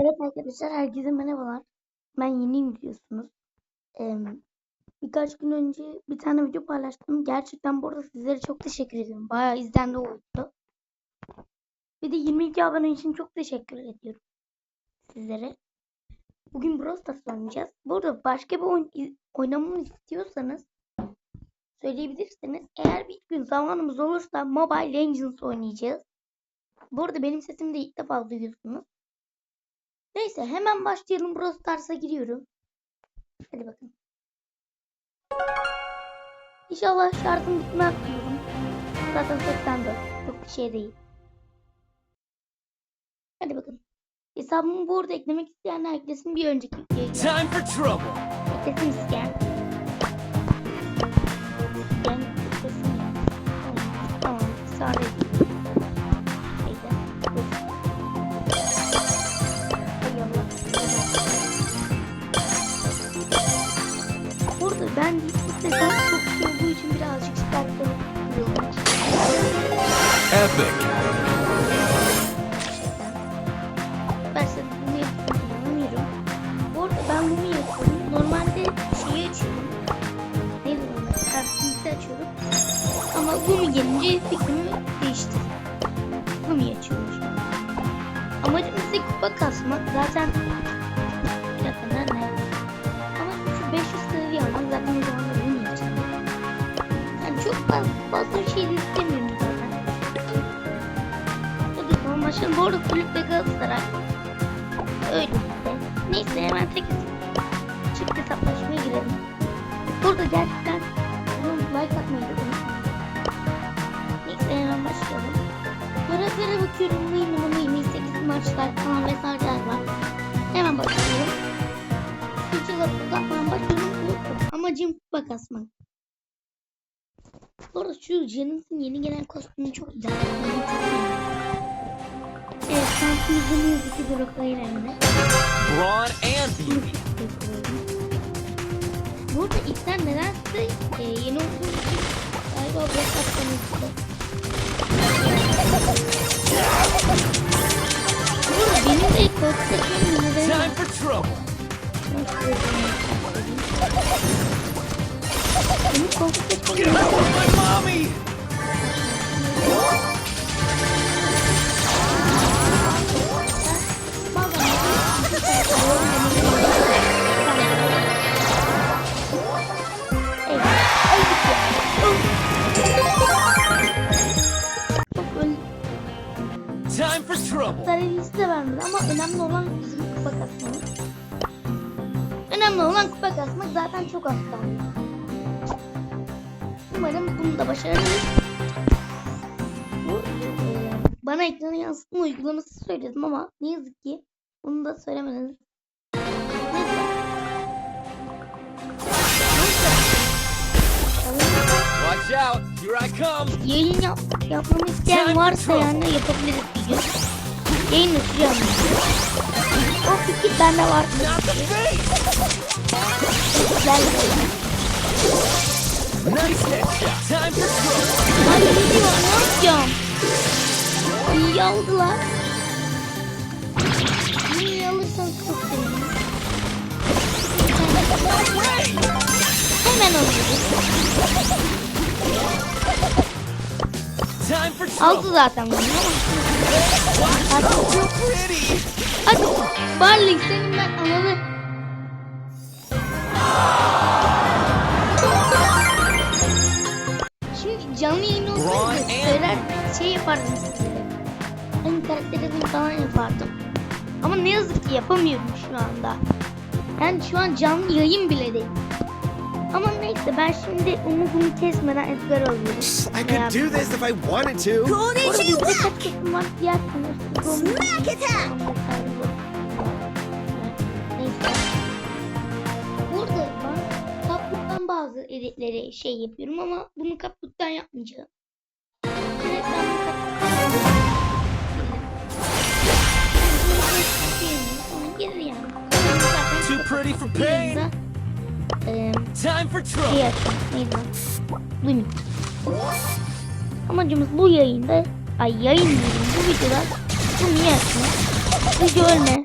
Evet arkadaşlar herkese merhabalar. Ben yeniyim biliyorsunuz. Ee, birkaç gün önce bir tane video paylaştım. Gerçekten bu arada sizlere çok teşekkür ediyorum. Bayağı izlendi oldu. Bir de 22 abone için çok teşekkür ediyorum sizlere. Bugün Brawl Stars oynayacağız. Bu arada başka bir oyun oynamamı istiyorsanız söyleyebilirsiniz. Eğer bir gün zamanımız olursa Mobile Legends oynayacağız. Bu arada benim sesimi de ilk defa duyuyorsunuz. Neyse hemen başlayalım. Brawl Stars'a giriyorum. Hadi bakın. İnşallah şartım bitmez diyorum. Zaten 84. Çok bir şey değil. Hadi bakın. Hesabımı bu arada eklemek isteyenler eklesin bir önceki videoya. Time for trouble. Eklesin isteyen. İsteyen ben istesem çok olduğu için birazcık çıkarttım. Epic. Ben size bunu yapıyorum. Bu arada ben bunu yapıyorum. Normalde şeyi açıyorum. Neydi bunlar? Kartımızı açıyorum. Ama Gumi gelince fikrimi değişti. Gumi'yi açıyorum an. Amacım size kupa kasmak. Zaten fazla, fazla bir şey de istemiyorum zaten. Hadi tamam başlayalım. Bu arada kulüpte Galatasaray. Öyle işte. Neyse hemen tek çift hesaplaşmaya girelim. Burada gerçekten like atmayı da. Neyse hemen başlayalım. Görevlere bakıyorum. Minimum 28 maçlar falan vesaireler var. Hemen başlıyorum. Hiç uzatmadan başlıyorum. Unuttum. Amacım kupa kasmak. Bu arada şu Janice'in yeni gelen kostümü çok güzel. Evet, şansımızın yüzücü bloklayın elinde. Brawn and beauty. Burada ilkten nedense e, yeni olduğum için galiba blok istedim. Burada benim de seçmemin nedeni Time for trouble. Zararlısı da vermedi ama önemli olan bizim kupa. Önemli olan kupa kasmak zaten çok az kaldı. Umarım bunu da başarırız. Bu, e, bana ekranı yansıtma uygulaması söyledim ama ne yazık ki bunu da söylemediniz. Watch out. Here I come. Yayın yap, yapmamı isteyen varsa yani yapabiliriz bir gün. Yayın açacağım. O fikir bende var. Not aldılar. İyi alırsan çok sevinirim. Hemen alıyoruz. Aldı zaten bunu. Hadi, hadi. Barley senin ben analı. Şimdi canlı yayın olsaydı söyler şey yapardım sizlere. Ben karakterimi falan yapardım. Ama ne yazık ki yapamıyorum şu anda. Yani şu an canlı yayın bile değil. Ama neyse ben şimdi umudumu kesmeden Edgar alıyorum. I could do this if I wanted to. Orada bizde kaç kesim var diğer sınırsız Smack attack! Neyse. Burada ben kaputtan bazı editleri şey yapıyorum ama bunu kaputtan yapmayacağım. Açacağım. Neydi? Limit. Amacımız bu yayında, ay yayın değil, bu videoda bunu açmak? Hadi ölme.